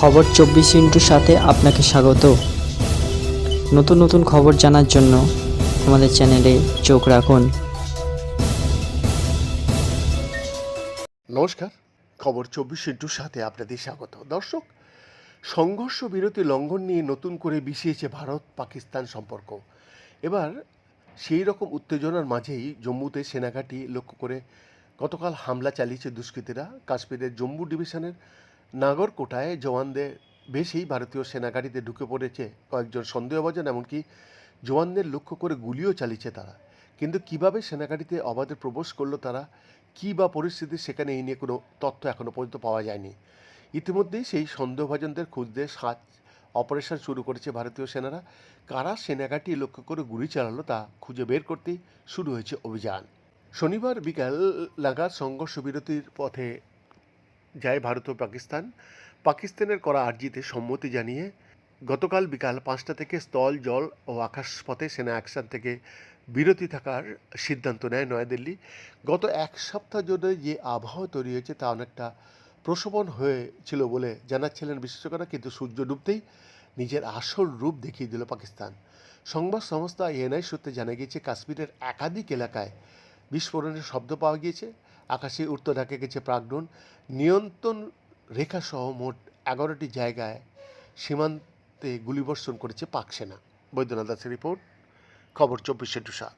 খবর চব্বিশ ইন্টুর সাথে আপনাকে স্বাগত। নতুন নতুন খবর জানার জন্য আমাদের চ্যানেলে চোখ রাখুন। নমস্কার, খবর চব্বিশ ইন্টুর সাথে আপনাদের স্বাগত। দর্শক, সংঘর্ষ বিরতি লঙ্ঘন নিয়ে নতুন করে বিষিয়েছে ভারত পাকিস্তান সম্পর্ক। এবার সেই রকম উত্তেজনার মাঝেই জম্মুতে সেনাঘাঁটি লক্ষ্য করে গতকাল হামলা চালিয়েছে দুষ্কৃতীরা। কাশ্মীরের জম্মু ডিভিশনের নাগরকোটায় জওয়ানদের বেশি ভারতীয় সেনাঘাঁটিতে ঢুকে পড়েছে কয়েকজন সন্দেহভাজন, এমনকি জওয়ানদের লক্ষ্য করে গুলিও চালিয়েছে তারা। কিন্তু কীভাবে সেনাঘাঁটিতে অবাধে প্রবেশ করল তারা? কী বা পরিস্থিতি সেখানে এই নিয়ে কোনো তথ্য এখনও পর্যন্ত পাওয়া যায়নি। ইতিমধ্যেই সেই সন্দেহভাজনদের খুঁজতে সাজ অপারেশন শুরু করেছে ভারতীয় সেনারা। কারা সেনাঘাঁটি লক্ষ্য করে গুলি চালালো তা খুঁজে বের করতেই শুরু হয়েছে অভিযান। শনিবার বিকাল নাগাদ সংঘর্ষ বিরতির পথে যায় ভারত ও পাকিস্তান। পাকিস্তানের করা আর্জিতে সম্মতি জানিয়ে গতকাল বিকাল পাঁচটা থেকে স্থল, জল ও আকাশপথে সেনা অ্যাকশন থেকে বিরতি থাকার সিদ্ধান্ত নেয় নয়াদিল্লি। গত এক সপ্তাহ ধরে যে আবহাওয়া তৈরি হয়েছে তা অনেকটা প্রশমন হয়েছিল বলে জানাচ্ছিলেন বিশেষজ্ঞরা, কিন্তু সূর্য ডুবতেই নিজের আসল রূপ দেখিয়ে দিল পাকিস্তান। সংবাদ সংস্থা এনআই সূত্রে জানা গিয়েছে, কাশ্মীরের একাধিক এলাকায় বিস্ফোরণের শব্দ পাওয়া গিয়েছে। আকাশে উঠতে থাকে গেছে প্রাগডন নিয়ন্ত্রণ রেখাসহ মোট এগারোটি জায়গায় সীমান্তে গুলিবর্ষণ করেছে পাক সেনা। বৈদ্যনাথ দাসের রিপোর্ট, খবর চব্বিশে টুসা